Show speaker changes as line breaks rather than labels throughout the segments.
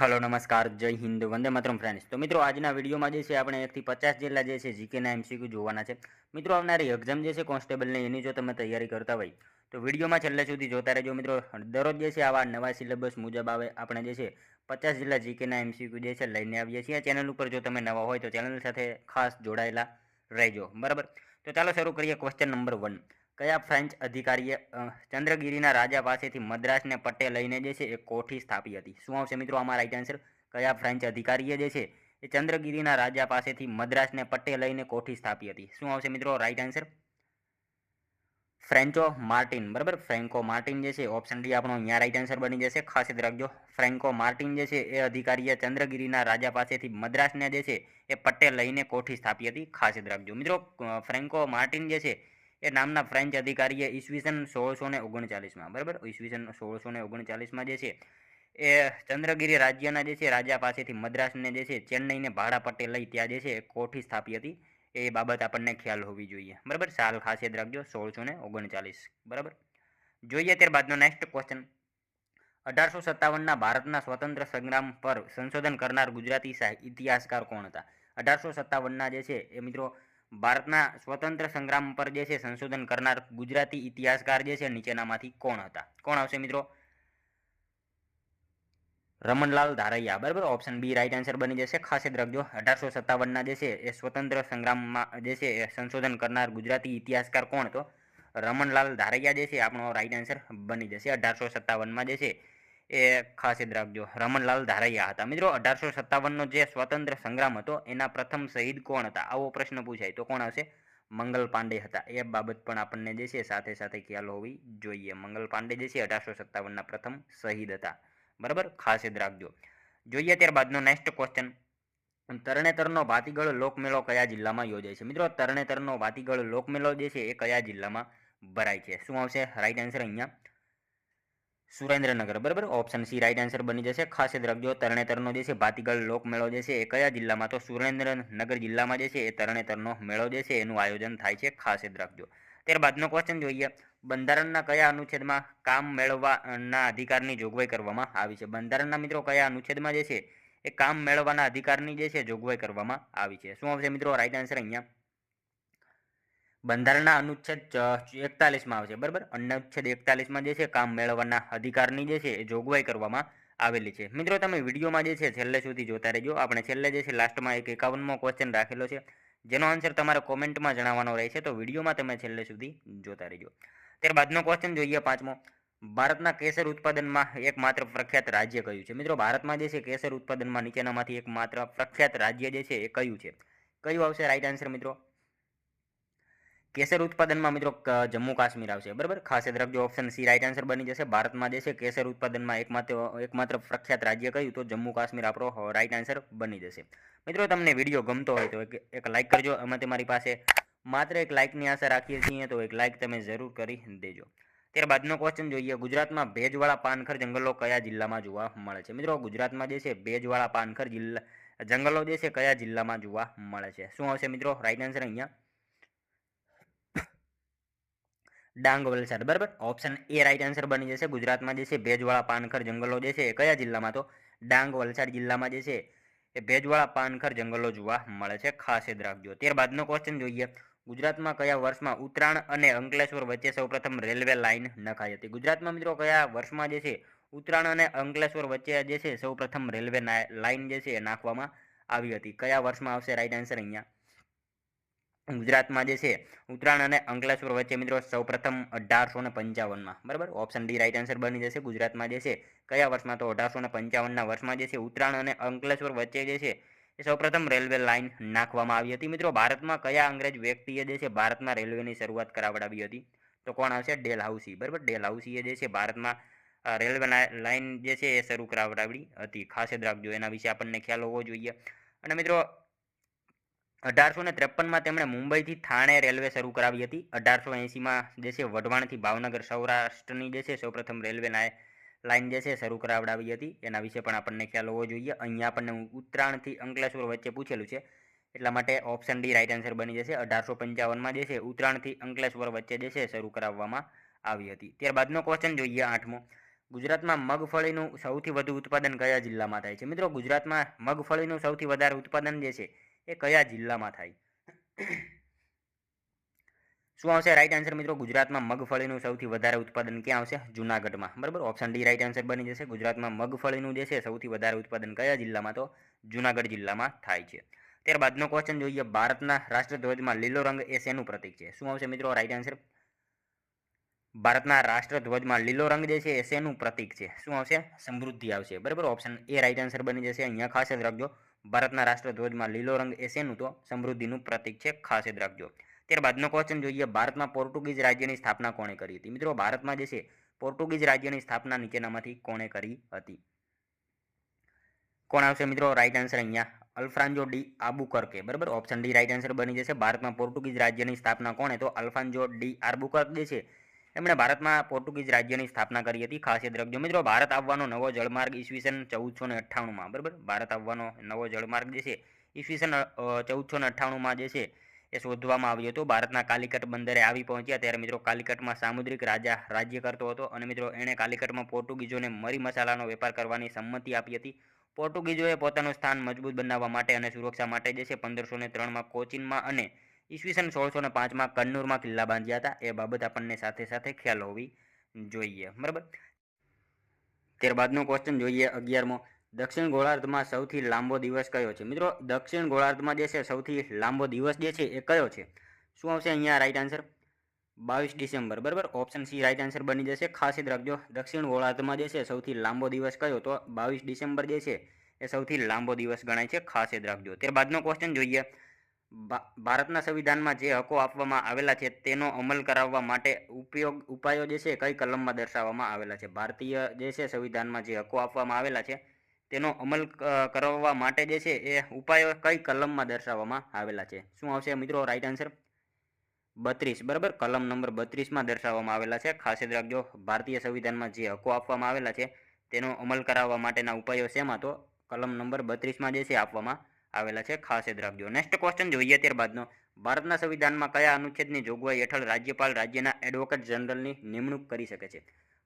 Hello, નમસ્કાર, જય Hind, Vande Mataram friends તો મિત્રો, આજના વિડીયોમાં જે છે, આપણે એકથી પચાસ જેટલા જે છે જીકેના એમસીક્યુ જોવાના છે. મિત્રો, આવનારી એક્ઝામ જે છે કોન્સ્ટેબલની એની જો તમે તૈયારી કરતા હોય, તો વિડીયોમાં છેલ્લે સુધી જોતા રહેજો. મિત્રો, દરરોજ જે છે, આવા નવા સિલેબસ મુજબ આવે, આપણે જે છે, પચાસ જેટલા જીકેના એમસીક્યુ જે છે, લઈને આવીએ છીએ. ચેનલ ઉપર જો તમે નવા હોય, તો ચેનલ સાથે ખાસ જોડાયેલા રહેજો. બરાબર? તો ચાલો, શરૂ કરીએ ક્વેશ્ચન નંબર વન કયા ફ્રેન્ચ અધિકારીએ ચંદ્રગીરીના રાજા પાસેથી મદ્રાસને પટ્ટે લઈને જે છે એ કોઠી સ્થાપી હતી? શું આવશે મિત્રો આમાં રાઈટ આન્સર કયા ફ્રેન્ચ અધિકારીએ જે છે એ ચંદ્રગીરીના રાજા પાસેથી મદ્રાસને પટ્ટે લઈને કોઠી સ્થાપી હતી? શું આવશે મિત્રો રાઈટ આન્સર ફ્રેન્ચો માર્ટિન બરાબર? ફ્રેન્કો માર્ટિન જે છે ઓપ્શન ડી આપણો અહીંયા રાઈટ આન્સર બની જશે. ખાસ યાદ રાખજો. ફ્રેન્કો માર્ટિન જે છે એ અધિકારીએ ચંદ્રગીરીના રાજા પાસેથી મદ્રાસને જે છે એ પટ્ટે લઈને કોઠી સ્થાપી હતી. ખાસ યાદ રાખજો. મિત્રો ફ્રેન્કો માર્ટિન જે છે એ નામના ફ્રેન્ચ અધિકારીએ ઈસવીસન સોળસો ને ઓગણચાલીસમાં, બરાબર? ઈસવીસન સોળસો ને ઓગણચાલીસમાં જે છે, એ ચંદ્રગીરી રાજ્યના જે છે, રાજા પાસેથી મદ્રાસને જે છે, ચેન્નઈને ભાડા પટ્ટે લઈ ત્યાં જે છે કોઠી સ્થાપી હતી. એ બાબત આપણને ખ્યાલ હોવી જોઈએ, બરાબર? સાલ ખાસ યાદ રાખજો, સોળસો ને ઓગણચાલીસ, બરાબર? જોઈએ ત્યારબાદનો નેક્સ્ટ ક્વેશ્ચન અઢારસો સત્તાવનના ભારતના સ્વતંત્ર સંગ્રામ પર સંશોધન કરનાર ગુજરાતી ઇતિહાસકાર કોણ હતા? અઢારસો સત્તાવનના જે છે, એ મિત્રો ભારતના સ્વતંત્ર સંગ્રામ પર જે છે સંશોધન કરનાર ગુજરાતી ઇતિહાસકાર જે છે નીચેનામાંથી કોણ હતા? કોણ આવશે મિત્રો? રમણલાલ ધારૈયા. બરાબર? ઓપ્શન બી રાઈટ આન્સર બની જશે. ખાસ યાદ રાખજો, અઢારસો સત્તાવનના જે છે એ સ્વતંત્ર સંગ્રામમાં જે છે એ સંશોધન કરનાર ગુજરાતી ઇતિહાસકાર કોણ હતો? રમણલાલ ધારૈયા જે છે આપણો રાઈટ આન્સર બની જશે. અઢારસો સત્તાવનમાં જે છે એ ખાસ યાદ રાખજો. રમણલાલ ધારૈયા હતા. મિત્રો, અઢારસો સત્તાવનનો જે સ્વતંત્ર સંગ્રામ હતો, એના પ્રથમ શહીદ કોણ હતા? આવો પ્રશ્ન પૂછાય. તો કોણ આવશે મંગલ પાંડે હતા. એ બાબત પણ આપણને જે છે, સાથે સાથે ખ્યાલ હોવી જોઈએ. મંગલ પાંડે જે છે, અઢારસો સત્તાવનના પ્રથમ શહીદ હતા. બરાબર? ખાસ યાદ રાખજો. જોઈએ ત્યારબાદનો નેક્સ્ટ ક્વેશ્ચન તરણેતરનો ભાતીગળ લોકમેળો કયા જિલ્લામાં યોજાય છે? મિત્રો, તરણેતરનો ભાતીગળ લોકમેળો જે છે, એ કયા જિલ્લામાં ભરાય છે? શું આવશે? રાઈટ આન્સર અહીંયા. સુરેન્દ્રનગર, બરાબર? ઓપ્શન સી રાઈટ આન્સર બની જશે. ખાસ યાદ રાખજો, તરણેતરનો જે છે, ભાતીગળ લોકમેળો જે છે, એ કયા જિલ્લામાં? તો સુરેન્દ્રનગર જિલ્લામાં જે છે, એ તરણેતરનો મેળો જે છે, એનું આયોજન થાય છે. ખાસ યાદ રાખજો. ત્યારબાદનો ક્વેશ્ચન જોઈએ. બંધારણના કયા અનુચ્છેદમાં કામ મેળવવાના અધિકારની જોગવાઈ કરવામાં આવી છે? બંધારણના મિત્રો, કયા અનુચ્છેદમાં જે છે, એ કામ મેળવવાના અધિકારની જે છે, જોગવાઈ કરવામાં આવી છે? શું આવશે મિત્રો? રાઈટ આન્સર અહીંયા. બંધારણના અનુચ્છેદ એકતાલીસમાં આવશે બરાબર? અનુચ્છેદ એકતાલીસમાં જે છે, કામ મેળવવાના અધિકારની જે છે, એ જોગવાઈ કરવામાં આવેલી છે. મિત્રો, તમે વિડીયોમાં જે છે, છેલ્લે સુધી જોતા રહેજો. આપણે છેલ્લે જે છે, લાસ્ટમાં એક એકાવનમો ક્વેશ્ચન રાખેલો છે. જેનો આન્સર તમારે કોમેન્ટમાં જણાવવાનો રહેશે, તો વિડીયોમાં તમે છેલ્લે સુધી જોતા રહેજો. ત્યારબાદનો ક્વેશ્ચન જોઈએ પાંચમો. ભારતના કેસર ઉત્પાદનમાં એકમાત્ર પ્રખ્યાત રાજ્ય કયું છે? મિત્રો, ભારતમાં જે છે, કેસર ઉત્પાદનમાં નીચેનામાંથી એકમાત્ર પ્રખ્યાત રાજ્ય જે છે, એ કયું છે? કયું આવશે? રાઈટ આન્સર મિત્રો. કેસર ઉત્પાદનમાં મિત્રો જમ્મુ કાશ્મીર આવશે. બરાબર? ખાસ યાદ રાખજો ઓપ્શન સી રાઇટ આન્સર બની જશે. ભારતમાં જે છે, કેસર ઉત્પાદનમાં એકમાત્ર એકમાત્ર પ્રખ્યાત રાજ્ય કયું? તો જમ્મુ કાશ્મીર આપણો રાઈટ આન્સર બની જશે. મિત્રો, તમને વીડિયો ગમતો હોય તો એક લાઇક કરજો. અમે તમારી પાસે માત્ર એક લાઇકની આશા રાખીએ છીએ, તો એક લાઇક તમે જરૂર કરી દેજો. ત્યારબાદનો ક્વેશ્ચન જોઈએ. ગુજરાતમાં ભેજવાળા પાનખર જંગલો કયા જિલ્લામાં જોવા મળે છે? મિત્રો, ગુજરાતમાં જે છે, ભેજવાળા પાનખર જિલ્લા, જંગલો જે છે, કયા જિલ્લામાં જોવા મળે છે? શું આવશે મિત્રો? રાઈટ આન્સર અહીંયા ડાંગ વલસાડ, બરાબર? ઓપ્શન એ રાઈટ આન્સર બની જશે. ગુજરાતમાં જે છે, ભેજવાળા પાનખર જંગલો જે છે કયા જિલ્લામાં? તો ડાંગ વલસાડ જિલ્લામાં જે છે, એ ભેજવાળા પાનખર જંગલો જોવા મળે છે, ખાસ યાદ રાખજો. ત્યારબાદનો ક્વેશ્ચન જોઈએ. ગુજરાતમાં કયા વર્ષમાં ઉત્તરાયણ અને અંકલેશ્વર વચ્ચે સૌપ્રથમ રેલવે લાઇન નખાઈ હતી? ગુજરાતમાં મિત્રો કયા વર્ષમાં જે છે, ઉત્તરાયણ અને અંકલેશ્વર વચ્ચે જે છે, સૌપ્રથમ રેલવે લાઇન જે છે, એ નાખવામાં આવી હતી? કયા વર્ષમાં આવશે? રાઈટ આન્સર અહીંયા. ગુજરાતમાં જે છે, ઉત્તરાયણ અને અંકલેશ્વર વચ્ચે મિત્રો સૌપ્રથમ અઢારસો ને પંચાવનમાં, બરાબર? ઓપ્શન ડી રાઇટ આન્સર બની જશે. ગુજરાતમાં જે છે, કયા વર્ષમાં? તો અઢારસો ને પંચાવનના વર્ષમાં જે છે, ઉત્તરાયણ અને અંકલેશ્વર વચ્ચે જે છે, એ સૌપ્રથમ રેલવે લાઇન નાખવામાં આવી હતી. મિત્રો, ભારતમાં કયા અંગ્રેજ વ્યક્તિએ જે છે ભારતમાં રેલવેની શરૂઆત કરાવડાવી હતી? તો કોણ આવશે? ડેલ હાઉસી બરાબર? ડેલ હાઉસીએ જે છે, ભારતમાં રેલવે લાઇન જે છે, એ શરૂ કરાવડાવી હતી. ખાસ યાદ રાખજો, એના વિશે આપણને ખ્યાલ હોવો જોઈએ. અને મિત્રો અઢારસો ને ત્રેપનમાં તેમણે મુંબઈથી થાણે રેલવે શરૂ કરાવી હતી. અઢારસો એંસીમાં જે છે વઢવાણથી ભાવનગર સૌરાષ્ટ્રની જે છે સૌપ્રથમ રેલવે લાઇન જે છે શરૂ કરાવડાવી હતી. એના વિશે પણ આપણને ખ્યાલ હોવો જોઈએ. અહીંયા આપણને ઉત્તરાયણથી અંકલેશ્વર વચ્ચે પૂછેલું છે. એટલા માટે ઓપ્શન ડી રાઇટ આન્સર બની જશે. અઢારસો પંચાવનમાં જે છે ઉત્તરાયણથી અંકલેશ્વર વચ્ચે જે છે શરૂ કરાવવામાં આવી હતી. ત્યારબાદનો ક્વેશ્ચન જોઈએ આઠમો. ગુજરાતમાં મગફળીનું સૌથી વધુ ઉત્પાદન કયા જિલ્લામાં થાય છે? મિત્રો, ગુજરાતમાં મગફળીનું સૌથી વધારે ઉત્પાદન જે છે એ કયા જિલ્લામાં થાય? શું આવશે? રાઈટ આન્સર મિત્રો, ગુજરાતમાં મગફળીનું સૌથી વધારે ઉત્પાદન ક્યાં આવશે? જુનાગઢમાં. બરાબર? ઓપ્શન ડી રાઈટ આન્સર બની જશે. ગુજરાતમાં મગફળીનું જે છે, સૌથી વધારે ઉત્પાદન કયા જિલ્લામાં? તો જુનાગઢ જિલ્લામાં થાય છે. ત્યારબાદનો ક્વેશ્ચન જોઈએ. ભારતના રાષ્ટ્રધ્વજમાં લીલો રંગ એ શેનું પ્રતીક છે? શું આવશે મિત્રો? રાઈટ આન્સર ભારતના રાષ્ટ્રધ્વજમાં લીલો રંગ જે છે, એ શેનું પ્રતીક છે? શું આવશે? સમૃદ્ધિ આવશે. બરાબર? ઓપ્શન એ રાઈટ આન્સર બની જશે. અહીંયા ખાસ જ રાખજો. ભારતના રાષ્ટ્રધ્વજમાં લીલો રંગ એ શેનું તો? સમૃદ્ધિનું પ્રતીક છે ખાસ યાદ રાખજો. ત્યારબાદનો ક્વેશ્ચન જોઈએ, ભારતમાં પોર્ટુગીઝ રાજ્યની સ્થાપના કોણે કરી હતી? મિત્રો, ભારતમાં જે છે, પોર્ટુગીઝ રાજ્યની સ્થાપના નીચેનામાંથી કોણે કરી હતી? કોણ આવશે મિત્રો? રાઈટ આન્સર અહીંયા. Alfonso de Albuquerque. બરાબર? ઓપ્શન ડી રાઈટ આન્સર બની જશે. ભારતમાં પોર્ટુગીઝ રાજ્યની સ્થાપના કોણે? તો અલ્ફાન્જો ડી આર્બુકર્ક જે છે એમણે ભારતમાં પોર્ટુગીઝ રાજ્યની સ્થાપના કરી હતી. ખાસ યાદ રાખજો મિત્રો, ભારત આવવાનો નવો જળમાર્ગ ઈસવીસન ચૌદસો ને અઠ્ઠાણુંમાં, બરાબર? ભારત આવવાનો નવો જળમાર્ગ જે છે, ઈસવીસન ચૌદસો ને અઠ્ઠાણુંમાં જે છે, એ શોધવામાં આવ્યો હતો. ભારતના કાલિકટ બંદરે આવી પહોંચ્યા. ત્યારે મિત્રો, કાલિકટમાં સામુદ્રિક રાજા રાજ્ય કરતો હતો અને મિત્રો, એણે કાલિકટમાં પોર્ટુગીઝોને મરી મસાલાનો વેપાર કરવાની સંમતિ આપી હતી. પોર્ટુગીઝોએ પોતાનું સ્થાન મજબૂત બનાવવા માટે અને સુરક્ષા માટે જે છે, પંદરસો ને ત્રણમાં કોચીનમાં અને ઈસવીસન સોળસો ને પાંચમાં કન્નૂરમાં કિલ્લા બાંધ્યા હતા. એ બાબત આપણને સાથે સાથે ખ્યાલ હોવી જોઈએ. બરાબર? ત્યારબાદનો ક્વેશ્ચન જોઈએ અગિયારમો. દક્ષિણ ગોળાર્ધમાં સૌથી લાંબો દિવસ કયો છે? મિત્રો, દક્ષિણ ગોળાર્ધમાં જે છે સૌથી લાંબો દિવસ જે છે એ કયો છે? શું આવશે અહીંયા રાઈટ આન્સર બાવીસ ડિસેમ્બર. બરાબર? ઓપ્શન સી રાઈટ આન્સર બની જશે. ખાસ યાદ રાખજો, દક્ષિણ ગોળાર્ધમાં જે છે સૌથી લાંબો દિવસ કયો? તો બાવીસ ડિસેમ્બર જે છે એ સૌથી લાંબો દિવસ ગણાય છે. ખાસ યાદ રાખજો. ત્યારબાદનો ક્વેશ્ચન જોઈએ. ભારતના સંવિધાનમાં જે હકો આપવામાં આવેલા છે તેનો અમલ કરાવવા માટે ઉપયોગ, ઉપાયો જે છે કઈ કલમમાં દર્શાવવામાં આવેલા છે? ભારતીય જે છે સંવિધાનમાં જે હકો આપવામાં આવેલા છે તેનો અમલ કરાવવા માટે જે છે એ ઉપાયો કઈ કલમમાં દર્શાવવામાં આવેલા છે? શું આવશે મિત્રો રાઈટ આન્સર બત્રીસ, બરાબર? કલમ નંબર બત્રીસમાં દર્શાવવામાં આવેલા છે. ખાસ યાદ રાખજો, ભારતીય સંવિધાનમાં જે હકો આપવામાં આવેલા છે તેનો અમલ કરાવવા માટેના ઉપાયો શેમાં? તો કલમ નંબર બત્રીસમાં જે છે આપવામાં આવેલા છે ખાસ યાદ રાખજો. નેક્સ્ટ ક્વેશ્ચન જોઈએ ત્યારબાદનો. ભારતના સંવિધાનમાં કયા અનુચ્છેદની જોગવાઈ હેઠળ રાજ્યપાલ રાજ્યના એડવોકેટ જનરલની નિમણૂક કરી શકે છે?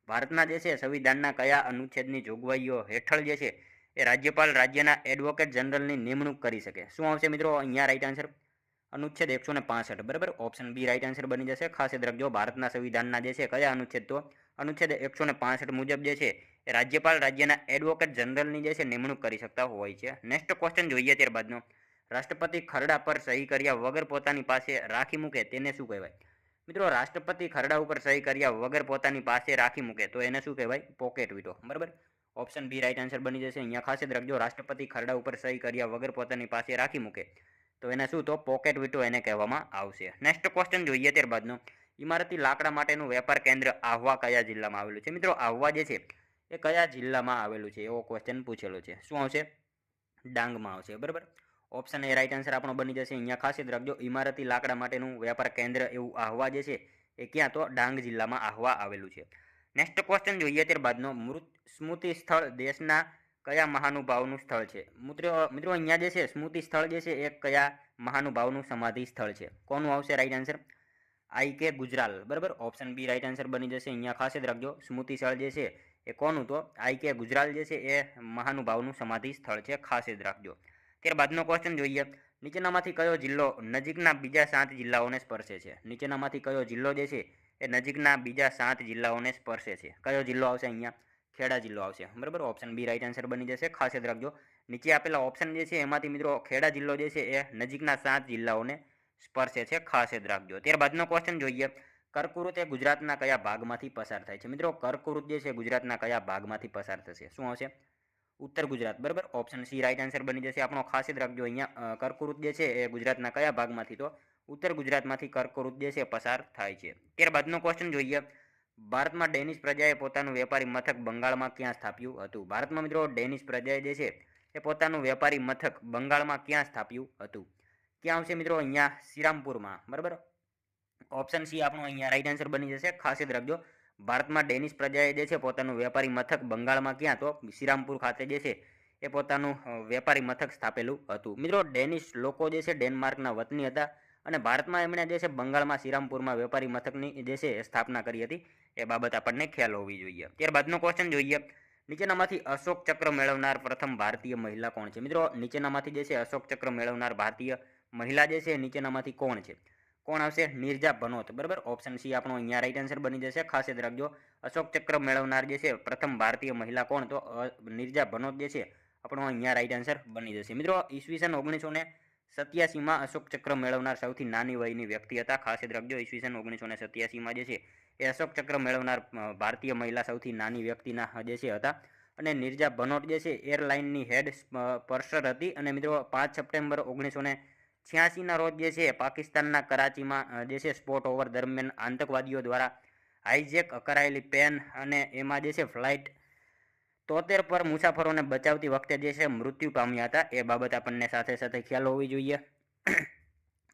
ભારતના જે છે સંવિધાનના કયા અનુચ્છેદની જોગવાઈઓ હેઠળ જે છે એ રાજ્યપાલ રાજ્યના એડવોકેટ જનરલની નિમણૂક કરી શકે? શું આવશે મિત્રો? અહીંયા રાઈટ આન્સર અનુચ્છેદ એકસો ને પાસઠ, બરાબર? ઓપ્શન બી રાઈટ આન્સર બની જશે. ખાસ યાદ રાખજો, ભારતના સંવિધાનના જે છે, કયા અનુચ્છેદ તો? અનુચ્છેદ એકસો ને પાસઠ મુજબ જે છે રાજ્યપાલ રાજ્યના એડવોકેટ જનરલની જે છે, નિમણૂક કરી શકતા હોય છે. નેક્સ્ટ ક્વેશ્ચન જોઈએ ત્યારબાદનો. રાષ્ટ્રપતિ ખરડા પર સહી કર્યા વગર પોતાની પાસે રાખી મૂકે, તેને શું કહેવાય? મિત્રો, રાષ્ટ્રપતિ ખરડા ઉપર સહી કર્યા વગર પોતાની પાસે રાખી મૂકે, તો એને શું કહેવાય? પોકેટ વીટો બરાબર? ઓપ્શન બી રાઈટ આન્સર બની જશે. અહીંયા ખાસ યાદ રાખજો, રાષ્ટ્રપતિ ખરડા ઉપર સહી કર્યા વગર પોતાની પાસે રાખી મૂકે. તો એને શું તો પોકેટ વીટો એને કહેવામાં આવશે. નેક્સ્ટ ક્વેશ્ચન જોઈએ ત્યારબાદનો. ઇમારતી લાકડા માટેનું વેપાર કેન્દ્ર આહવા કયા જિલ્લામાં આવેલું છે? મિત્રો, આહવા જે છે, એ કયા જિલ્લામાં આવેલું છે? એવો ક્વેશ્ચન પૂછેલો છે. શું આવશે? ડાંગમાં આવશે. બરાબર? ઓપ્શન એ રાઈટ આન્સર આપણો બની જશે. અહીંયા ખાસ યાદ રાખજો, ઇમારતી લાકડા માટેનું વેપાર કેન્દ્ર એવું આહવા જે છે, એ ક્યાં તો ડાંગ જિલ્લામાં આહવા આવેલું છે. નેક્સ્ટ ક્વેશ્ચન જોઈએ ત્યારબાદનો. મૃત સ્મૃતિ સ્થળ દેશના કયા મહાનુભાવનું સ્થળ છે? મિત્રો મિત્રો, અહીંયા જે છે, સ્મૃતિ સ્થળ જે છે, એ કયા મહાનુભાવનું સમાધિ સ્થળ છે? કોનું આવશે રાઈટ આન્સર આઈ કે ગુજરાલ બરાબર? ઓપ્શન બી રાઈટ આન્સર બની જશે. અહીંયા ખાસ જ રાખજો, સ્મૃતિ સ્થળ જે છે, એ કોનું તો? આઈ કે ગુજરાલ જે છે, એ મહાનુભાવનું સમાધિ સ્થળ છે. ખાસ જ રાખજો. ત્યારબાદનો ક્વેશ્ચન જોઈએ. નીચેનામાંથી કયો જિલ્લો નજીકના બીજા સાત જિલ્લાઓને સ્પર્શે છે? નીચેનામાંથી કયો જિલ્લો જે છે, એ નજીકના બીજા સાત જિલ્લાઓને સ્પર્શે છે? કયો જિલ્લો આવશે અહીંયા? ખેડા જિલ્લો આવશે. બરાબર? ઓપ્શન બી રાઈટ આન્સર બની જશે. ખાસ યાદ રાખજો. નીચે આપેલા ઓપ્શન જે છે, એમાંથી મિત્રો ખેડા જિલ્લો જે છે, એ નજીકના સાત જિલ્લાઓને સ્પર્શે છે. ખાસ યાદ રાખજો. ત્યારબાદનો ક્વેશ્ચન જોઈએ. કર્કવૃત એ ગુજરાતના કયા ભાગમાંથી પસાર થાય છે? મિત્રો, કર્કવૃત જે છે ગુજરાતના કયા ભાગમાંથી પસાર થશે? શું આવશે? ઉત્તર ગુજરાત. બરાબર? ઓપ્શન સી રાઈટ આન્સર બની જશે. આપણો ખાસ યાદ રાખજો અહીંયા કર્કવૃત જે છે, એ ગુજરાતના કયા ભાગમાંથી તો ઉત્તર ગુજરાતમાંથી કર્કવૃત જે છે પસાર થાય છે. ત્યારબાદનો ક્વેશ્ચન જોઈએ. ભારતમાં ડેનિશ પ્રજાએ પોતાનું વેપારી મથક બંગાળમાં ક્યાં સ્થાપ્યું હતું? ભારતમાં મિત્રો, ડેનિશ પ્રજાએ જે છે, એ પોતાનું વેપારી મથક બંગાળમાં ક્યાં સ્થાપ્યું હતું? ક્યાં આવશે મિત્રો? અહીંયા શ્રીરામપુરમાં, બરાબર? ઓપ્શન સી આપણો અહીંયા રાઈટ આન્સર બની જશે. ખાસ યાદ રાખજો, ભારતમાં ડેનિશ પ્રજાએ જે છે, પોતાનું વેપારી મથક બંગાળમાં ક્યાં? તો શ્રીરામપુર ખાતે જે છે, એ પોતાનું વેપારી મથક સ્થાપેલું હતું. મિત્રો, ડેનિશ લોકો જે છે, ડેનમાર્કના વતની હતા અને ભારતમાં એમણે જે છે, બંગાળમાં શ્રીરામપુરમાં વેપારી મથકની જે છે, સ્થાપના કરી હતી. એ બાબત આપણને ખ્યાલ હોવી જોઈએ. ત્યારબાદનો ક્વેશ્ચન જોઈએ. નીચેનામાંથી અશોક ચક્ર મેળવનાર પ્રથમ ભારતીય મહિલા કોણ છે? મિત્રો, નીચેનામાંથી જે છે અશોક ચક્ર મેળવનાર ભારતીય મહિલા જે છે નીચેનામાંથી કોણ છે? કોણ આવશે? નિર્જા ભનોત બરાબર? ઓપ્શન સી આપણો અહીંયા રાઈટ આન્સર બની જશે. ખાસ યાદ રાખજો. અશોક ચક્ર મેળવનાર જે છે, પ્રથમ ભારતીય મહિલા કોણ? તો નિર્જા ભનોત જે છે, આપણો અહીંયા રાઈટ આન્સર બની જશે. મિત્રો ઈસવીસન ઓગણીસો ને સત્યાસીમાં અશોક ચક્ર મેળવનાર સૌથી નાની વયની વ્યક્તિ હતા. ખાસ યાદ રાખજો ઈસવીસન ઓગણીસો ને સત્યાસીમાં જે છે એ અશોક ચક્ર મેળવનાર ભારતીય મહિલા સૌથી નાની વ્યક્તિના જે છે હતા. અને નિર્જા ભનોટ જે છે, એરલાઇનની હેડ પર્સર હતી. અને મિત્રો, પાંચ સપ્ટેમ્બર ઓગણીસો ને છ્યાસીના રોજ જે છે, પાકિસ્તાનના કરાચીમાં જે છે, સ્પોટ ઓવર દરમિયાન આતંકવાદીઓ દ્વારા હાઇજેક કરાયેલી પેન અને એમાં જે છે, ફ્લાઇટ તોતેર પર મુસાફરોને બચાવતી વખતે જે છે, મૃત્યુ પામ્યા હતા. એ બાબત આપણને સાથે સાથે ખ્યાલ હોવી જોઈએ.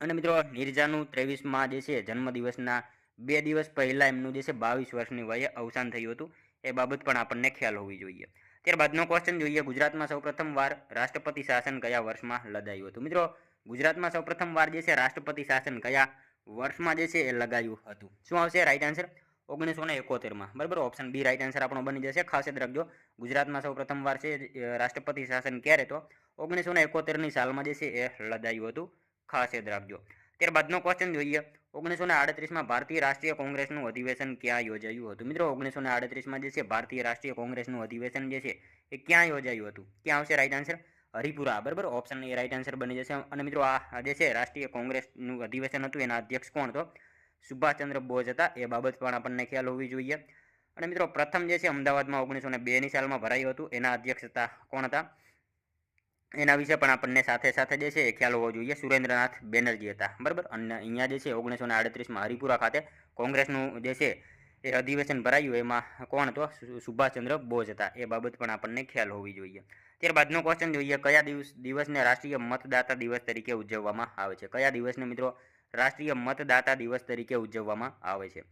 અને મિત્રો, નિર્જાનું ત્રેવીસમાં જે છે, જન્મદિવસના બે દિવસ પહેલાં એમનું જે છે બાવીસ વર્ષની વયે અવસાન થયું હતું, એ બાબત પણ આપણને ખ્યાલ હોવી જોઈએ. ત્યારબાદનો ક્વેશ્ચન જોઈએ. ગુજરાતમાં સૌપ્રથમ વાર રાષ્ટ્રપતિ શાસન કયા વર્ષમાં લદાયું હતું? મિત્રો, ગુજરાતમાં સૌપ્રથમ વાર જે છે રાષ્ટ્રપતિ શાસન કયા વર્ષમાં જે છે એ લગાયું હતું? શું આવશે? રાઈટ આન્સર ઓગણીસો ને એકોતેરમાં. બરાબર? ઓપ્શન બી રાઈટ આન્સર આપણો બની જશે. ખાસ યાદ રાખજો, ગુજરાતમાં સૌ પ્રથમવાર છે રાષ્ટ્રપતિ શાસન ક્યારે તો? ઓગણીસો ને એકોતેરની સાલમાં જે છે એ લદાયું હતું. ખાસ યાદ રાખજો. ત્યારબાદનો ક્વેશ્ચન જોઈએ. ઓગણીસો ને આડત્રીસમાં ભારતીય રાષ્ટ્રીય કોંગ્રેસનું અધિવેશન ક્યાં યોજાયું હતું? મિત્રો ઓગણીસો ને આડત્રીસમાં જે છે, ભારતીય રાષ્ટ્રીય કોંગ્રેસનું અધિવેશન જે છે, એ ક્યાં યોજાયું હતું? ક્યાં આવશે? Right answer Haripura. બરાબર? ઓપ્શન એ રાઈટ આન્સર બની જશે. અને મિત્રો, આ જે છે, રાષ્ટ્રીય કોંગ્રેસનું અધિવેશન હતું, એના અધ્યક્ષ કોણ હતો? સુભાષચંદ્ર બોઝ હતા. એ બાબત પણ આપણને ખ્યાલ હોવી જોઈએ. અને મિત્રો, પ્રથમ જે છે, અમદાવાદમાં ઓગણીસો ને બેની સાલમાં ભરાયું હતું. એના અધ્યક્ષ હતા કોણ હતા? એના વિશે પણ આપણને સાથે સાથે જે છે એ ખ્યાલ હોવો જોઈએ. સુરેન્દ્રનાથ બેનર્જી હતા. બરાબર? અને અહીંયા જે છે ઓગણીસો ને આડત્રીસમાં હરિપુરા ખાતે કોંગ્રેસનું જે છે એ અધિવેશન ભરાયું. એમાં કોણ તો સુ- સુભાષચંદ્ર બોઝ હતા. એ બાબત પણ આપણને ખ્યાલ હોવી જોઈએ. ત્યારબાદનો ક્વેશ્ચન જોઈએ. કયા દિવસ, દિવસને રાષ્ટ્રીય મતદાતા દિવસ તરીકે ઉજવવામાં આવે છે? કયા દિવસને મિત્રો? રાષ્ટ્રીય મતદાતા દિવસ તરીકે ઉજવવામાં આવે છે?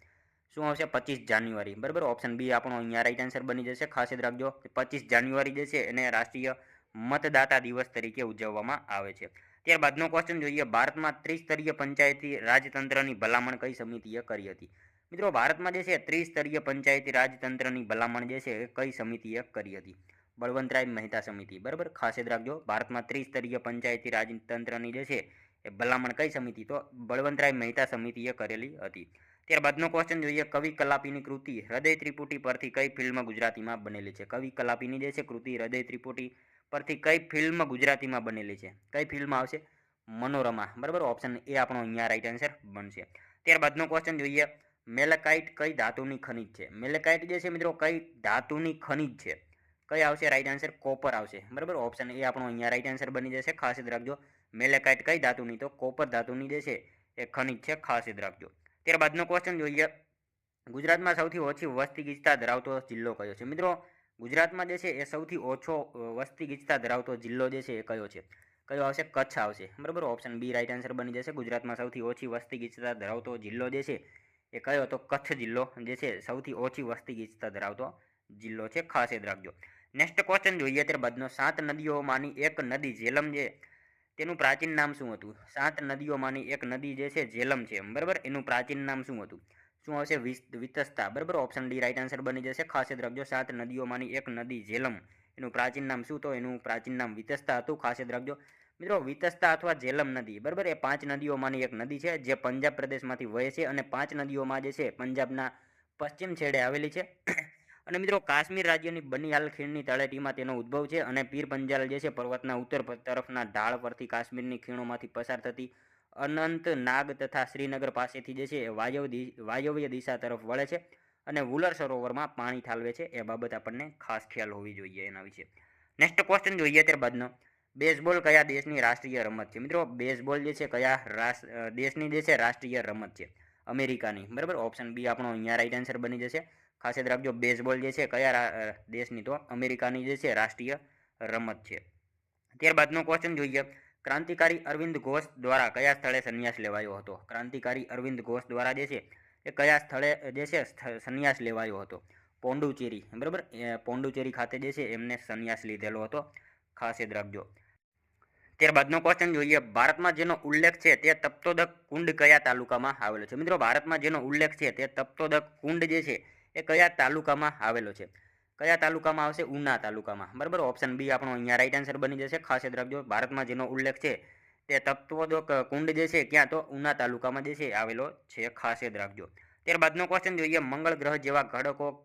શું આવશે? પચીસ જાન્યુઆરી. બરાબર? ઓપ્શન બી આપણો અહીંયા રાઈટ આન્સર બની જશે. ખાસ યાદ રાખજો પચીસ જાન્યુઆરી જે છે એને રાષ્ટ્રીય મતદાતા દિવસ તરીકે ઉજવવામાં આવે છે. ત્યારબાદનો ક્વેશ્ચન જોઈએ. ભારતમાં ત્રિસ્તરીય પંચાયતી રાજતંત્રની ભલામણ કઈ સમિતિએ કરી હતી? મિત્રો, ભારતમાં જે છે, ત્રિસ્તરીય પંચાયતી રાજતંત્રની ભલામણ જે છે એ કઈ સમિતિએ કરી હતી? બળવંતરાય મહેતા સમિતિ. બરાબર? ખાસ યાદ રાખજો, ભારતમાં ત્રિસ્તરીય પંચાયતી રાજતંત્રની જે છે, એ ભલામણ કઈ સમિતિ? તો બળવંતરાય મહેતા સમિતિએ કરેલી હતી. ત્યારબાદનો ક્વેશ્ચન જોઈએ. કવિ કલાપીની કૃતિ હૃદય ત્રિપુટી પરથી કઈ ફિલ્મ ગુજરાતીમાં બનેલી છે? કવિ કલાપીની જે છે, કૃતિ હૃદય ત્રિપુટી પરથી કઈ ફિલ્મ ગુજરાતીમાં બનેલી છે? કઈ ફિલ્મ આવશે? મનોરમા. બરાબર? ઓપ્શન એ આપણો અહીંયા રાઈટ આન્સર બનશે. ત્યારબાદનો ક્વેશ્ચન જોઈએ. મેલેકાઇટ કઈ ધાતુની ખનિજ છે? મેલેકાઇટ જે છે મિત્રો, કઈ ધાતુની ખનિજ છે? કઈ આવશે? રાઈટ આન્સર કોપર આવશે. બરાબર? ઓપ્શન એ આપણો અહીંયા રાઈટ આન્સર બની જશે. ખાસ યાદ રાખજો. મેલેકાઇટ કઈ ધાતુની? તો કોપર ધાતુની જે છે, એ ખનિજ છે. ખાસ યાદ રાખજો. ત્યારબાદનો ક્વેશ્ચન જોઈએ. ગુજરાતમાં સૌથી ઓછી વસ્તી ગીચતા ધરાવતો જિલ્લો કયો છે? મિત્રો ગુજરાતમાં જે છે એ સૌથી ઓછો વસ્તી ગીચતા ધરાવતો જિલ્લો જે છે એ કયો છે? કયો આવશે? કચ્છ આવશે. બરાબર? ઓપ્શન બી રાઈટ આન્સર બની જશે. ગુજરાતમાં સૌથી ઓછી વસ્તી ગીચતા ધરાવતો જિલ્લો જે છે એ કયો? તો કચ્છ જિલ્લો જે છે સૌથી ઓછી વસ્તી ગીચતા ધરાવતો જિલ્લો છે. ખાસ યાદ રાખજો. નેક્સ્ટ ક્વેશ્ચન જોઈએ. ત્યારબાદનો સાત નદીઓમાંની એક નદી ઝેલમ જે તેનું પ્રાચીન નામ શું હતું? સાત નદીઓમાંની એક નદી જે છે ઝેલમ છે. બરાબર? એનું પ્રાચીન નામ શું હતું? શું આવશે વિતસ્તા. બરાબર? ઓપ્શન ડી રાઇટ આન્સર બની જશે. ખાસ યાદ રાખજો, સાત નદીઓમાંની એક નદી ઝેલમ એનું પ્રાચીન નામ શું તો? એનું પ્રાચીન નામ વિતસ્તા હતું. ખાસ યાદ રાખજો. મિત્રો, વિતસ્તા અથવા ઝેલમ નદી. બરાબર? એ પાંચ નદીઓમાંની એક નદી છે જે પંજાબ પ્રદેશમાંથી વહે છે અને પાંચ નદીઓમાં જે છે પંજાબના પશ્ચિમ છેડે આવેલી છે. અને મિત્રો, કાશ્મીર રાજ્યની બનિયાલ ખીણની તળેટીમાં તેનો ઉદ્ભવ છે અને પીર પંજાલ જે છે પર્વતના ઉત્તર તરફના ઢાળ પરથી કાશ્મીરની ખીણોમાંથી પસાર થતી અનંત નાગ તથા શ્રીનગર પાસેથી જે છે એ વાયવ દિ- વાયવ્ય દિશા તરફ વળે છે અને વુલર સરોવરમાં પાણી ઠાલવે છે. એ બાબત આપણને ખાસ ખ્યાલ હોવી જોઈએ એના વિશે. નેક્સ્ટ ક્વેશ્ચન જોઈએ ત્યારબાદનો. બેઝબોલ કયા દેશની રાષ્ટ્રીય રમત છે? મિત્રો બેઝબોલ જે છે કયા દેશની જે છે રાષ્ટ્રીય રમત છે? અમેરિકાની, બરાબર? ઓપ્શન બી આપણો અહીંયા રાઈટ આન્સર બની જશે. ખાસ યાદ રાખજો બેઝબોલ જે છે કયા દેશની તો અમેરિકાની જે છે રાષ્ટ્રીય રમત છે. ત્યારબાદનો ક્વેશ્ચન જોઈએ. ક્રાંતિકારી અરવિંદ ઘોષ દ્વારા કયા સ્થળે સંન્યાસ લેવાયો હતો? ક્રાંતિકારી અરવિંદ ઘોષ દ્વારા જે છે, એ કયા સ્થળે, જે છે સંન્યાસ લેવાયો હતો? પોંડુચેરી, બરાબર? પોંડુચેરી ખાતે જે છે, એમને સંન્યાસ લીધેલો હતો. ખાસ યાદ રાખજો. ત્યારબાદનો ક્વેશ્ચન જોઈએ. ભારતમાં જેનો ઉલ્લેખ છે, તે તપ્તોદક કુંડ કયા તાલુકામાં આવેલો છે? મિત્રો, ભારતમાં જેનો ઉલ્લેખ છે, તે તપ્તોદક કુંડ જે છે, એ કયા તાલુકામાં આવેલો છે? કયા તાલુકામાં આવશે? ઉના તાલુકામાં. બરાબર? ઓપ્શન બી આપણો અહીંયા રાઈટ આન્સર બની જશે. ખાસ યાદ રાખજો, ભારતમાં જેનો ઉલ્લેખ છે, તે તત્વોદક કુંડ જે છે, ક્યાં તો ઉના તાલુકામાં જે છે આવેલો છે. ખાસ યાદ રાખજો. ત્યારબાદનો ક્વેશ્ચન જોઈએ, મંગળ ગ્રહ જેવા ખડકો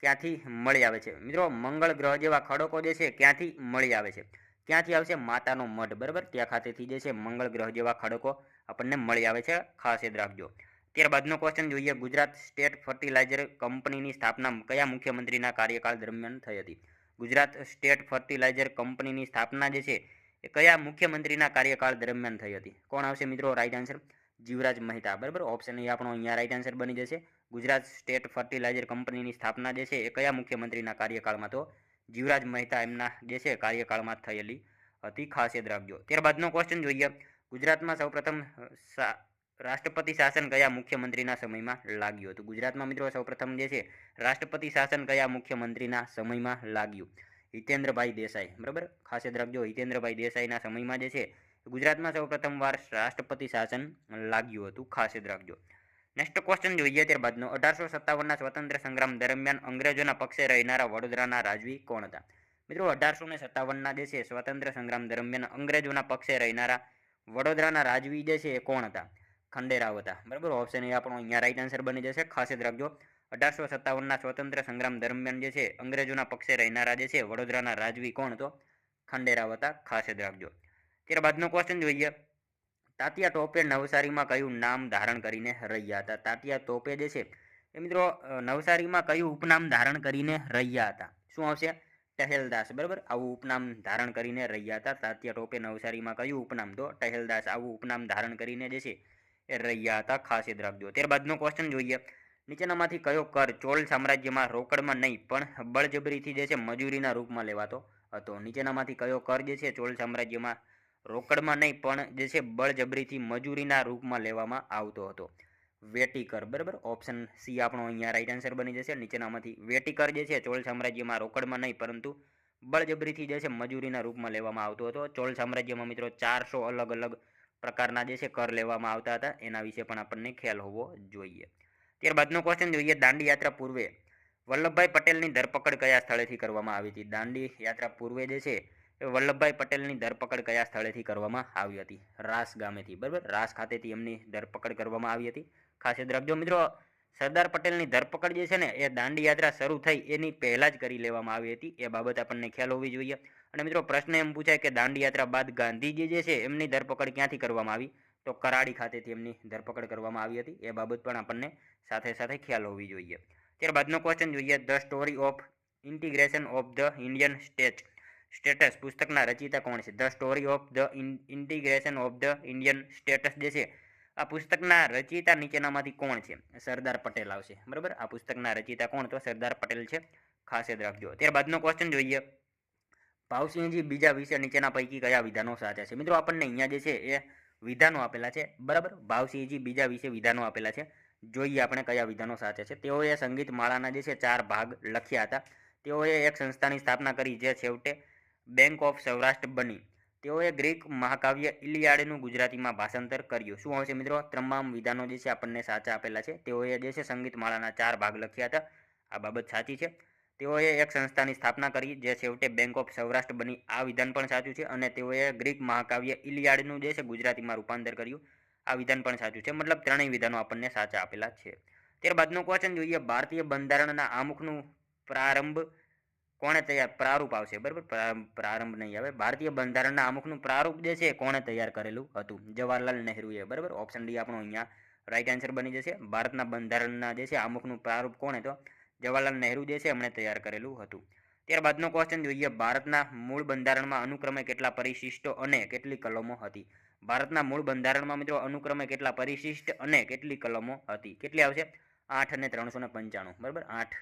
ક્યાંથી મળી આવે છે? મિત્રો, મંગળ ગ્રહ જેવા ખડકો જે છે, ક્યાંથી મળી આવે છે? ક્યાંથી આવશે? માતાનો મઢ. બરાબર? ત્યાં ખાતેથી જે છે, મંગળ ગ્રહ જેવા ખડકો આપણને મળી આવે છે. ખાસ યાદ રાખજો. ત્યારબાદનો ક્વેશ્ચન જોઈએ. ગુજરાત સ્ટેટ ફર્ટિલાઇઝર કંપનીની સ્થાપના કયા મુખ્યમંત્રીના કાર્યકાળ દરમિયાન થઈ હતી? ગુજરાત સ્ટેટ ફર્ટિલાઇઝર કંપનીની સ્થાપના જે છે, એ કયા મુખ્યમંત્રીના કાર્યકાળ દરમિયાન થઈ હતી? કોણ આવશે મિત્રો? Right answer Jivraj Mehta. બરાબર? ઓપ્શન એ આપણો અહીંયા રાઈટ આન્સર બની જશે. ગુજરાત સ્ટેટ ફર્ટિલાઇઝર કંપનીની સ્થાપના જે છે, એ કયા મુખ્યમંત્રીના કાર્યકાળમાં તો? જીવરાજ મહેતા એમના જે છે, કાર્યકાળમાં થયેલી હતી ખાસ યાદ રાખજો. ત્યારબાદનો ક્વેશ્ચન જોઈએ. ગુજરાતમાં સૌપ્રથમ રાષ્ટ્રપતિ શાસન કયા મુખ્યમંત્રીના સમયમાં લાગ્યું હતું? ગુજરાતમાં મિત્રો સૌપ્રથમ જે છે, રાષ્ટ્રપતિ શાસન કયા મુખ્યમંત્રીના સમયમાં લાગ્યું? હિતેન્દ્રભાઈ દેસાઈ, બરાબર? ખાસ યાદ રાખજો, હિતેન્દ્રભાઈ દેસાઈના સમયમાં જે છે, ગુજરાતમાં સૌપ્રથમ વાર રાષ્ટ્રપતિ શાસન લાગ્યું હતું. ખાસ યાદ રાખજો. નેક્સ્ટ ક્વેશ્ચન જોઈએ ત્યારબાદનો. અઢારસો સત્તાવનના સ્વતંત્ર સંગ્રામ દરમિયાન અંગ્રેજોના પક્ષે રહેનારા વડોદરાના રાજવી કોણ હતા? મિત્રો, અઢારસો ને સત્તાવનના જે છે, સ્વતંત્ર સંગ્રામ દરમિયાન અંગ્રેજોના પક્ષે રહેનારા વડોદરાના રાજવી જે છે, એ કોણ હતા? ખંડેરાવ હતા. બરાબર? ઓપ્શન એ આપણો અહીંયા રાઈટ આન્સર બની જશે. ખાસ યાદ રાખજો. અઢારસો સત્તાવનના સ્વતંત્ર સંગ્રામ દરમિયાન જે છે, અંગ્રેજોના પક્ષે રહેનારા જે છે, વડોદરાના રાજવી કોણ તો ખંડેરાવ હતા. ખાસ યાદ રાખજો. ત્યારબાદનો ક્વેશ્ચન જોઈએ. તાતિયા ટોપે નવસારીમાં કયું નામ ધારણ કરીને રહ્યા હતા? તાતિયા ટોપે જે છે, એ મિત્રો નવસારીમાં કયું ઉપનામ ધારણ કરીને રહ્યા હતા? શું આવશે? ટહેલદાસ. બરાબર? આવું ઉપનામ ધારણ કરીને રહ્યા હતા. તાતિયા ટોપે નવસારીમાં કયું ઉપનામ? તો ટહેલદાસ, આવું ઉપનામ ધારણ કરીને જે છે રહ્યા હતા ખાસ યાદ રાખજો ત્યારબાદનો ક્વેશ્ચન જોઈએ. નીચેનામાંથી કયો કર ચોલ સામ્રાજ્યમાં રોકડમાં નહીં, પણ બળજબરીથી જે છે મજૂરીના રૂપમાં લેવાતો હતો? નીચેનામાંથી કયો કર જે છે ચોલ સામ્રાજ્યમાં રોકડમાં નહીં, પણ જે છે બળજબરીથી મજૂરીના રૂપમાં લેવામાં આવતો હતો? વેટી કર, બરાબર? ઓપ્શન સી આપણો અહીંયા રાઈટ આન્સર બની જશે. નીચેનામાંથી વેટી કર જે છે ચોલ સામ્રાજ્યમાં રોકડમાં નહીં, પરંતુ બળજબરીથી જે છે મજૂરીના રૂપમાં લેવામાં આવતો હતો. ચોલ સામ્રાજ્યમાં મિત્રો ચારસો અલગ અલગ પ્રકારના જે છે કર લેવામાં આવતા હતા, એના વિશે પણ આપણને ખ્યાલ હોવો જોઈએ. ત્યારબાદનો ક્વેશ્ચન જોઈએ, દાંડી યાત્રા પૂર્વે વલ્લભભાઈ પટેલની ધરપકડ કયા સ્થળેથી કરવામાં આવી હતી? દાંડી યાત્રા પૂર્વે જે છે, એ વલ્લભભાઈ પટેલની ધરપકડ કયા સ્થળેથી કરવામાં આવી હતી? રાસ ગામેથી, બરાબર? રાસ ખાતેથી એમની ધરપકડ કરવામાં આવી હતી. ખાસ યાદ રાખજો મિત્રો, સરદાર પટેલની ધરપકડ જે છે ને, એ દાંડી યાત્રા શરૂ થઈ એની પહેલાં જ કરી લેવામાં આવી હતી. એ બાબત આપણને ખ્યાલ હોવી જોઈએ. અને મિત્રો પ્રશ્ન એમ પૂછાય કે દાંડી યાત્રા બાદ ગાંધીજી જે છે, એમની ધરપકડ ક્યાંથી કરવામાં આવી? તો કરાડી ખાતેથી એમની ધરપકડ કરવામાં આવી હતી. એ બાબત પણ આપણને સાથે સાથે ખ્યાલ હોવી જોઈએ. ત્યારબાદનો ક્વેશ્ચન જોઈએ. The story of integration of the Indian state states પુસ્તકના રચિતા કોણ છે? The story of the integration of the Indian states જે છે, આ પુસ્તકના રચિતા નીચેનામાંથી કોણ છે? સરદાર પટેલ આવશે. બરાબર? આ પુસ્તકના રચિતા કોણ? તો સરદાર પટેલ છે. ખાસ યાદ રાખજો. ત્યારબાદનો ક્વેશ્ચન જોઈએ. ભાવસિંહજી બીજા વિશે નીચેના પૈકી કયા વિધાનો સાચા છે? મિત્રો, આપણને અહીંયા જે છે એ વિધાનો આપેલા છે. બરાબર? ભાવસિંહજી બીજા વિશે વિધાનો આપેલા છે. જોઈએ આપણે કયા વિધાનો સાચા છે. તેઓએ સંગીત માળાના જે છે ચાર ભાગ લખ્યા હતા. તેઓએ એક સંસ્થાની સ્થાપના કરી, જે છેવટે બેંક ઓફ સૌરાષ્ટ્ર બની. તેઓએ ગ્રીક મહાકાવ્ય ઇલિયાડનું ગુજરાતીમાં ભાષાંતર કર્યું. શું આવશે મિત્રો? તમામ વિધાનો જે છે આપણને સાચા આપેલા છે. તેઓએ જે છે સંગીત માળાના ચાર ભાગ લખ્યા હતા. આ બાબત સાચી છે. તેઓએ એક સંસ્થાની સ્થાપના કરી, જે છેવટે બેંક ઓફ સૌરાષ્ટ્ર બની. આ વિધાન પણ સાચું છે અને તેઓએ ગ્રીક મહાકાવ્ય ઇલિયાડનું જે છે ગુજરાતીમાં રૂપાંતર કર્યું. આ વિધાન પણ સાચું છે. મતલબ ત્રણેય વિધાનો આપણને સાચા આપેલા છે. ત્યારબાદનું ક્વેશ્ચન જોઈએ, ભારતીય બંધારણના આમુખનું પ્રારંભ કોણે તૈયાર, પ્રારૂપ આવશે, બરાબર? પ્રારંભ નહીં આવે. ભારતીય બંધારણના આમુખનું પ્રારૂપ જે છે કોણે તૈયાર કરેલું હતું? જવાહરલાલ નહેરુએ, બરાબર? ઓપ્શન ડી આપણો અહીંયા રાઈટ આન્સર બની જશે. ભારતના બંધારણના જે છે આમુખનું પ્રારૂપ કોણે તો જવાહરલાલ નહેરુ જે છે એમણે તૈયાર કરેલું હતું. ત્યારબાદનો ક્વેશ્ચન જોઈએ, ભારતના મૂળ બંધારણમાં અનુક્રમે કેટલા પરિશિષ્ટો અને કેટલી કલમો હતી? ભારતના મૂળ બંધારણમાં મિત્રો અનુક્રમે કેટલા પરિશિષ્ટ અને કેટલી કલમો હતી? કેટલી આવશે? આઠ અને ત્રણસો પંચાણું, બરાબર? આઠ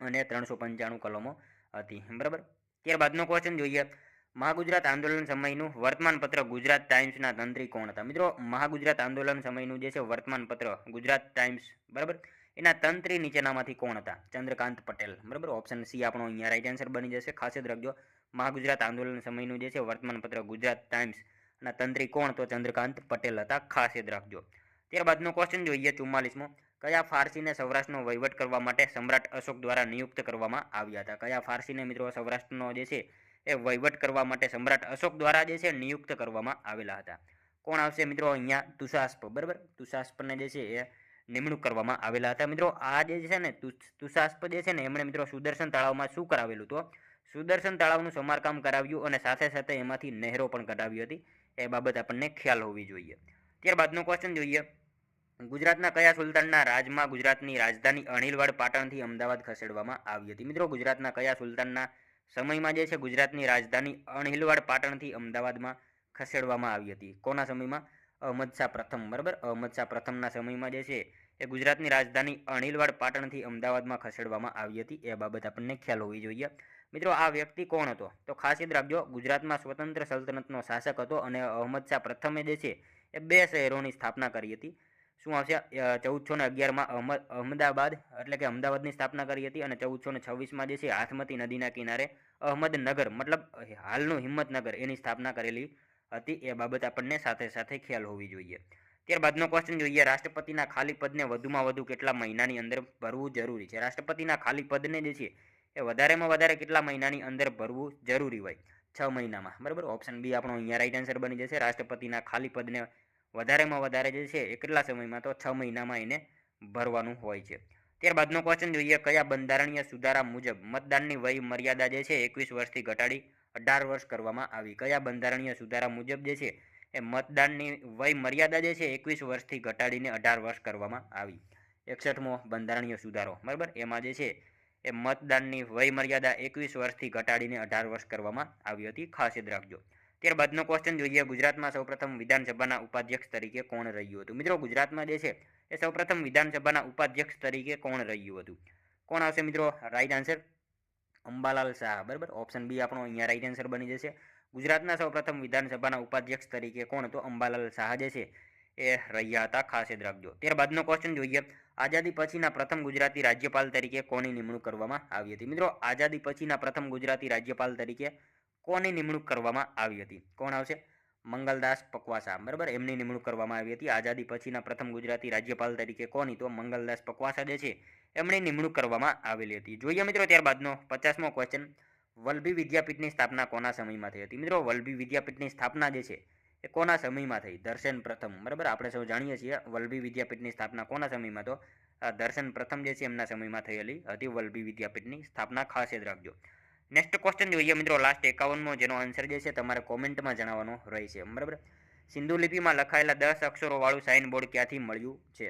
અને ત્રણસો પંચાણું કલમો હતી, બરાબર? ત્યારબાદનો ક્વેશ્ચન જોઈએ, મહાગુજરાત આંદોલન સમયનું વર્તમાનપત્ર ગુજરાત ટાઈમ્સના તંત્રી કોણ હતા. મિત્રો, મહાગુજરાત આંદોલન સમયનું જે છે વર્તમાનપત્ર ગુજરાત ટાઈમ્સ, બરાબર? એના તંત્રી નીચેનામાંથી કોણ હતા? ચંદ્રકાંત પટેલ. બરાબર? ઓપ્શન સી આપણો અહીંયા રાઈટ આન્સર બની જશે. ખાસ યાદ રાખજો. મહાગુજરાત આંદોલન સમયનું જે છે, વર્તમાનપત્ર ગુજરાત ટાઈમ્સ. અને તંત્રી કોણ? તો ચંદ્રકાંત પટેલ હતા. ખાસ યાદ રાખજો. ત્યારબાદનો ક્વેશ્ચન જોઈએ ચુમ્માલીસમો. કયા ફારસીને સૌરાષ્ટ્રનો વહીવટ કરવા માટે સમ્રાટ અશોક દ્વારા નિયુક્ત કરવામાં આવ્યા હતા? કયા ફારસીને મિત્રો સૌરાષ્ટ્રનો જે છે, એ વહીવટ કરવા માટે સમ્રાટ અશોક દ્વારા જે છે, નિયુક્ત કરવામાં આવેલા હતા? કોણ આવશે મિત્રો અહીંયા? તુષાસ્પ બરાબર? તુષાસ્પને જે છે, એ નિમણૂક કરવામાં આવેલા હતા. મિત્રો, આ જે છે ને તુષાસ્પદ છે ને, એમણે મિત્રો સુદર્શન તળાવમાં શું કરાવેલું તો સુદર્શન તળાવનું સમારકામ કરાવ્યું અને સાથે સાથે એમાંથી નહેરો પણ કઢાવી હતી. એ બાબત આપણને ખ્યાલ હોવી જોઈએ. ત્યારબાદનો ક્વેશ્ચન જોઈએ. ગુજરાતના કયા સુલતાનના રાજમાં ગુજરાતની રાજધાની અણિલવાડ પાટણથી અમદાવાદ ખસેડવામાં આવી હતી? મિત્રો, ગુજરાતના કયા સુલતાનના સમયમાં જે છે ગુજરાતની રાજધાની અણહિલવાડ પાટણથી અમદાવાદમાં ખસેડવામાં આવી હતી? કોના સમયમાં? અહમદ શાહ પ્રથમ, બરાબર? અહમદ શાહ પ્રથમના સમયમાં જે છે, એ ગુજરાતની રાજધાની અણિલવાડ પાટણથી અમદાવાદમાં ખસેડવામાં આવી હતી. એ બાબત આપણને ખ્યાલ હોવી જોઈએ. મિત્રો, આ વ્યક્તિ કોણ હતો? તો ખાસ યાદ રાખજો, ગુજરાતમાં સ્વતંત્ર સલ્તનતનો શાસક હતો અને અહમદ શાહ પ્રથમે જે છે, એ બે શહેરોની સ્થાપના કરી હતી. શું આવશે? ચૌદસો ને અગિયારમાં અહમદ અહમદાબાદ એટલે કે અમદાવાદની સ્થાપના કરી હતી અને ચૌદસો ને છવ્વીસમાં જે છે, હાથમતી નદીના કિનારે અહમદનગર, મતલબ હાલનું હિંમતનગર એની સ્થાપના કરેલી હતી. એ બાબત આપણને સાથે સાથે ખ્યાલ હોવી જોઈએ. ત્યારબાદનો ક્વેશ્ચન જોઈએ. રાષ્ટ્રપતિના ખાલી પદને વધુમાં વધુ કેટલા મહિનાની અંદર ભરવું જરૂરી છે? રાષ્ટ્રપતિના ખાલી પદને જે છે, એ વધારેમાં વધારે કેટલા મહિનાની અંદર ભરવું જરૂરી હોય? છ મહિનામાં. બરાબર? ઓપ્શન બી આપણો અહીંયા રાઈટ આન્સર બની જશે. રાષ્ટ્રપતિના ખાલી પદને વધારેમાં વધારે જે છે, એ કેટલા સમયમાં? તો છ મહિનામાં એને ભરવાનું હોય છે. ત્યારબાદનો ક્વેશ્ચન જોઈએ. કયા બંધારણીય સુધારા મુજબ મતદાનની વય મર્યાદા જે છે, એકવીસ વર્ષથી ઘટાડી અઢાર વર્ષ કરવામાં આવી. કયા બંધારણીય સુધારા મુજબ જે છે એ મતદાનની વય મર્યાદા જે છે એકવીસ વર્ષથી ઘટાડીને અઢાર વર્ષ કરવામાં આવી. એકસઠમો બંધારણીય સુધારો. બરાબર? એમાં જે છે એ મતદાનની વય મર્યાદા એકવીસ વર્ષથી ઘટાડીને અઢાર વર્ષ કરવામાં આવી હતી. ખાસ યાદ રાખજો. ત્યારબાદનો ક્વેશ્ચન જોઈએ. ગુજરાતમાં સૌપ્રથમ વિધાનસભાના ઉપાધ્યક્ષ તરીકે કોણ રહ્યું હતું? મિત્રો, ગુજરાતમાં જે છે એ સૌપ્રથમ વિધાનસભાના ઉપાધ્યક્ષ તરીકે કોણ રહ્યું હતું? કોણ આવશે મિત્રો? રાઈટ આન્સર અંબાલાલ શાહ, બરાબર? ઓપ્શન બી આપણો અહીંયા રાઈટ આન્સર બની જશે. ગુજરાતના સૌપ્રથમ વિધાનસભાના ઉપાધ્યક્ષ તરીકે કોણ તો અંબાલાલ શાહ જે છે એ રહ્યા હતા ખાસ યાદ રાખજો. ત્યારબાદનો ક્વેશ્ચન જોઈએ. આઝાદી પછીના પ્રથમ ગુજરાતી રાજ્યપાલ તરીકે કોની નિમણૂક કરવામાં આવી હતી? મિત્રો, આઝાદી પછીના પ્રથમ ગુજરાતી રાજ્યપાલ તરીકે કોની નિમણૂક કરવામાં આવી હતી? કોણ આવશે? મંગલદાસ પકવાસા, બરાબર? એમની નિમણૂક કરવામાં આવી હતી. આઝાદી પછીના પ્રથમ ગુજરાતી રાજ્યપાલ તરીકે કોની તો મંગલદાસ પકવાસા જે છે એમની નિમણૂક કરવામાં આવેલી હતી. જોઈએ મિત્રો ત્યારબાદનો પચાસમો ક્વેશ્ચન વલ્લભી વિદ્યાપીઠની સ્થાપના કોના સમયમાં થઈ હતી? મિત્રો વલ્લભી વિદ્યાપીઠની સ્થાપના જે છે, એ કોના સમયમાં થઈ? દર્શન પ્રથમ. બરાબર? આપણે સૌ જાણીએ છીએ વલ્લભી વિદ્યાપીઠની સ્થાપના કોના સમયમાં તો? દર્શન પ્રથમ જે છે, એમના સમયમાં થયેલી હતી વલ્લભી વિદ્યાપીઠની સ્થાપના ખાસ યાદ રાખજો. નેક્સ્ટ ક્વેશ્ચન જોઈએ મિત્રો લાસ્ટ એકાવનમો જેનો આન્સર જે છે, તમારે કોમેન્ટમાં જણાવવાનો રહેશે. બરાબર? સિંધુ લિપિમાં લખાયેલા દસ અક્ષરોવાળું સાઇન બોર્ડ ક્યાંથી મળ્યું છે?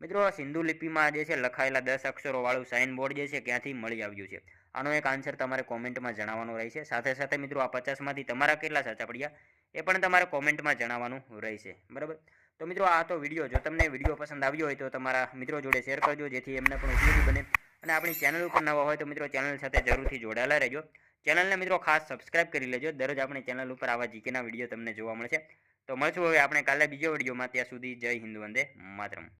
મિત્રો સિંધુ લિપિમાં જે છે, લખાયેલા દસ અક્ષરોવાળું સાઇન બોર્ડ જે છે, ક્યાંથી મળી આવ્યું છે? આનો એક આન્સર તમારે કોમેન્ટમાં જણાવવાનો રહેશે. સાથે સાથે મિત્રો, આ પચાસમાંથી તમારા કેટલા સાચા પડ્યા? એ પણ તમારે કોમેન્ટમાં જણાવવાનું રહેશે. બરાબર? તો મિત્રો, આ તો વીડિયો જો તમને વીડિયો પસંદ આવ્યો હોય તો તમારા મિત્રો જોડે શેર કરજો, જેથી એમને પણ ઉપયોગી બને. અને આપણી ચેનલ ઉપર નવા હોય તો મિત્રો ચેનલ સાથે જરૂરથી જોડાયેલા રહેજો. ચેનલને મિત્રો, ખાસ સબસ્ક્રાઇબ કરી લેજો. દરરોજ આપણી ચેનલ ઉપર આવા જીકેના વીડિયો તમને જોવા મળશે. તો મળશું હવે આપણે કાલે બીજો વિડીયોમાં ત્યાં સુધી જય હિન્દ, વંદે માતરમ.